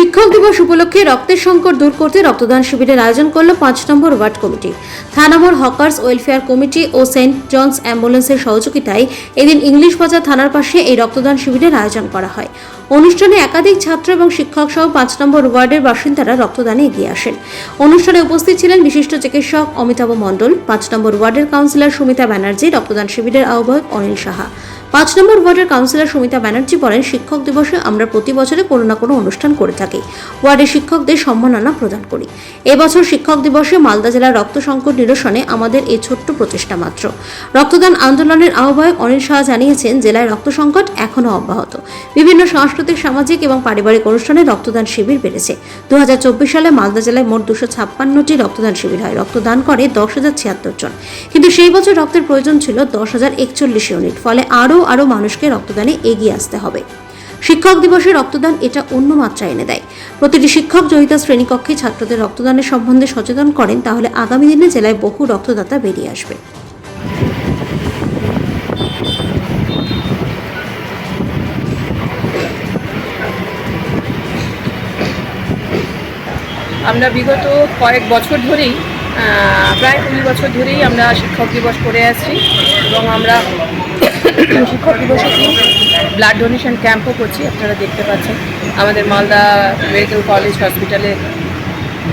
শিক্ষক দিবস উপলক্ষে রক্তের সংকট দূর করতে রক্তদান শিবিরের আয়োজন করল পাঁচ নম্বর ward committee. থানামোর hawkers welfare committee ও সেন্ট জনস অ্যাম্বুলেন্সের সহযোগিতায় এদিন ইংলিশ বাজার থানার পাশে এই রক্তদান শিবিরের আয়োজন করা হয়। অনুষ্ঠানে একাধিক ছাত্র এবং শিক্ষক সহ পাঁচ নম্বর ওয়ার্ডের বাসিন্দারা রক্তদানে এগিয়ে আসেন। অনুষ্ঠানে উপস্থিত ছিলেন বিশিষ্ট চিকিৎসক অমিতাভ মণ্ডল, পাঁচ নম্বর ওয়ার্ডের কাউন্সিলর সুমিতা ব্যানার্জি, রক্তদান শিবিরের আহ্বায়ক অনিল সাহা। পাঁচ নম্বর ওয়ার্ডের কাউন্সিলর সুমিতা ব্যানার্জি বলেন, শিক্ষক দিবসে আমরা প্রতি বছরে কোনো না কোনো অনুষ্ঠান করে থাকি। ওয়ার্ডের শিক্ষকদের সম্মাননা প্রদান করি। এবছর শিক্ষক দিবসে মালদা জেলার রক্ত সংকট নিরসনে আমাদের এই ছোট্ট প্রচেষ্টা মাত্র। রক্তদান আন্দোলনের আহ্বায়ক অনিল শাহ জানিয়েছেন, জেলায় রক্ত সংকট এখনও অব্যাহত। বিভিন্ন সাংস্কৃতিক সামাজিক এবং পারিবারিক অনুষ্ঠানে রক্তদান শিবির বেড়েছে। দুই হাজার চব্বিশ সালে মালদা জেলায় মোট দুশো ছাপ্পান্নটি রক্তদান শিবির হয়। রক্তদান করে দশ হাজার ছিয়াত্তর জন। কিন্তু সেই বছর রক্তের প্রয়োজন ছিল দশ হাজার একচল্লিশ ইউনিট। ফলে আরও আরও মানুষকে রক্তদানে এগিয়ে আসতে হবে। শিক্ষক দিবসে রক্তদান এটা অন্য মাত্রা এনে দেয়। প্রতিটি শিক্ষক জয়িতা শ্রেণীকক্ষে ছাত্রদের রক্তদানের সম্বন্ধে সচেতন করেন, তাহলে আগামী দিনে জেলায় বহু রক্তদাতা বেরিয়ে আসবে। আমরা বিগত কয়েক বছর ধরেই প্রায় কুড়ি বছর ধরেই আমরা শিক্ষক দিবস করে আসছি এবং আমরা শিক্ষক দিবসে ব্লাড ডোনেশন ক্যাম্পও করছি, আপনারা দেখতে পাচ্ছেন। আমাদের মালদা মেডিকেল কলেজ হসপিটালে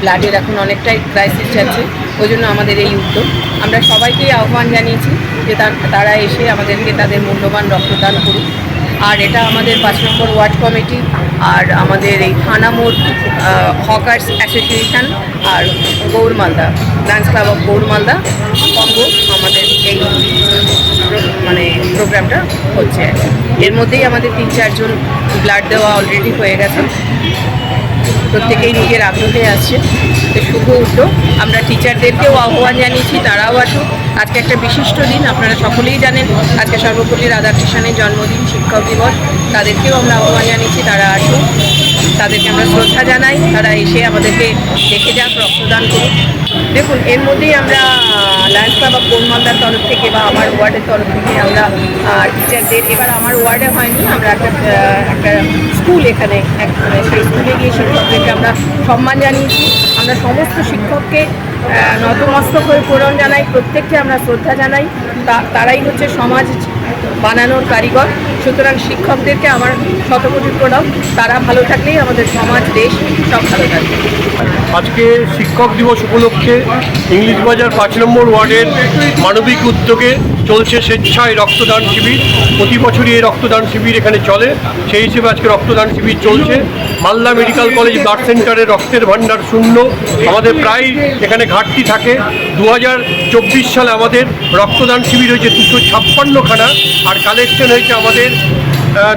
ব্লাডের এখন অনেকটাই ক্রাইসিস যাচ্ছে, ওই জন্য আমাদের এই উদ্যোগ। আমরা সবাইকেই আহ্বান জানিয়েছি যে তারা এসে আমাদেরকে তাদের মূল্যবান রক্তদান করুক। আর এটা আমাদের পাঁচ নম্বর ওয়ার্ড কমিটি আর আমাদের এই থানামোড় hawkers association R Gourmalda dance club of Gourmalda অঙ্গ আমাদের এই মানে প্রোগ্রামটা হচ্ছে। এর মধ্যেই আমাদের তিন চারজন ব্লাড দেওয়া অলরেডি হয়ে গেছে। প্রত্যেকেই নিজের আগ্রহে আসছে তো শুভ উদ্যোগ আমরা টিচারদেরকেও আহ্বান জানিয়েছি, তারাও আসুক। আজকে একটা বিশিষ্ট দিন, আপনারা সকলেই জানেন, আজকে সর্বপল্লী রাধাকৃষ্ণের জন্মদিন, শিক্ষক দিবস। তাদেরকেও আমরা আহ্বান জানিয়েছি, তারা আসুক। তাদেরকে আমরা শ্রদ্ধা জানাই, তারা এসে আমাদেরকে দেখে যাক, রক্তদান করুক। দেখুন, এর মধ্যেই আমরা লায়ন্স ক্লাব অফ গোলমালদার তরফ থেকে বা আমার ওয়ার্ডের তরফ থেকে আমরা টিচারদের এবার আমার ওয়ার্ডে হয়নি, আমরা একটা একটা স্কুল এখানে মানে সেই স্কুলে গিয়ে শিক্ষকদেরকে আমরা সম্মান জানিয়েছি। আমরা সমস্ত শিক্ষককে নতমস্তক হয়ে পূরণ জানাই, প্রত্যেককে আমরা শ্রদ্ধা জানাই। তারাই হচ্ছে সমাজ বানানোর কারিগর। সুতরাং শিক্ষকদেরকে আমার শতকোটি প্রণাম। তারা ভালো থাকলেই আমাদের সমাজ, দেশ সব ভালো থাকবে। আজকে শিক্ষক দিবস উপলক্ষে ইংলিশ বাজার পাঁচ নম্বর ওয়ার্ডের মানবিক উদ্যোগে চলছে স্বেচ্ছায় রক্তদান শিবির। প্রতি বছরই এই রক্তদান শিবির এখানে চলে। সেই হিসেবে আজকে রক্তদান শিবির চলছে। মালদা মেডিকেল কলেজ ব্লাড সেন্টারে রক্তের ভাণ্ডার শূন্য। আমাদের প্রায় এখানে ঘাটতি থাকে। দু সালে আমাদের রক্তদান শিবির হয়েছে দুশো ছাপ্পান্নখানা আর কালেকশন হয়েছে আমাদের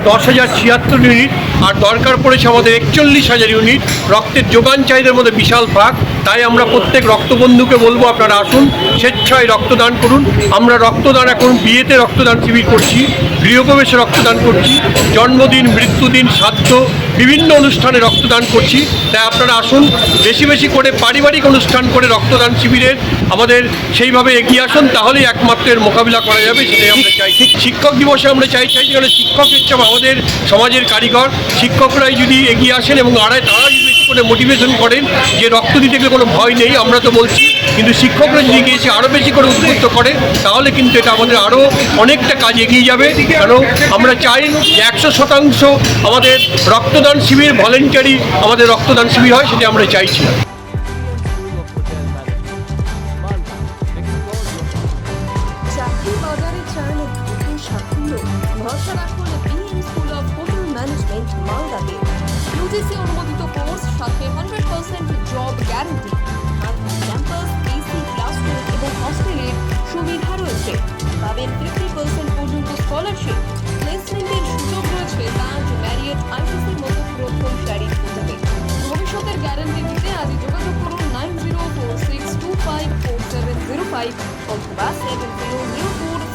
দশ হাজার ছিয়াত্তর ইউনিট আর দরকার পড়েছে আমাদের একচল্লিশ হাজার ইউনিট। রক্তের যোগান চাহিদার মধ্যে বিশাল ফাঁক। তাই আমরা প্রত্যেক রক্তবন্ধুকে বলব, আপনারা আসুন, স্বেচ্ছায় রক্তদান করুন। আমরা রক্তদান এখন বিয়েতে রক্তদান শিবির করছি, গৃহপ্রবেশে রক্তদান করছি, জন্মদিন, মৃত্যুদিন শ্রাদ্ধ বিভিন্ন অনুষ্ঠানে রক্তদান করছি। তাই আপনারা আসুন, বেশি বেশি করে পারিবারিক অনুষ্ঠান করে রক্তদান শিবিরের আমাদের সেইভাবে এগিয়ে আসুন। তাহলেই একমাত্র এর মোকাবিলা করা যাবে, সেটাই আমরা চাই। শিক্ষক দিবসে আমরা চাই চাই যেখানে শিক্ষক হচ্ছে আমাদের সমাজের কারিগর। শিক্ষকরাই যদি এগিয়ে আসেন এবং আড়াই তারা যদি বেশি করে মোটিভেশন করেন যে রক্ত দিতে গেলে কোনো ভয় নেই, আমরা তো বলছি, কিন্তু শিক্ষকরা যদি গিয়েছে আরও বেশি করে উদ্বুদ্ধ করে, তাহলে কিন্তু এটা আমাদের আরও অনেকটা কাজ এগিয়ে যাবে। কারণ আমরা চাই যে একশো শতাংশ আমাদের রক্তদান শিবির ভলেন্টারি আমাদের রক্তদান শিবির হয়, সেটা আমরা চাইছি সাফল্য ভরসা রাখুন ইউজিসি অনুমোদিত কোর্স, সাথে hundred percent job guarantee campus AC classroom এবং হস্টেলের সুবিধা রয়েছে। পাবেন ফিফটি পার্সেন্ট পর্যন্ত স্কলারশিপ প্লেসমেন্টের সুযোগ রয়েছে তাজ ম্যারিয়েট আইসিসির মতো প্রথম সারির হোটেলে ভবিষ্যতের গ্যারান্টি দিতে আজই যোগাযোগ করুন nine zero four six two five four seven zero five অথবা সেভেন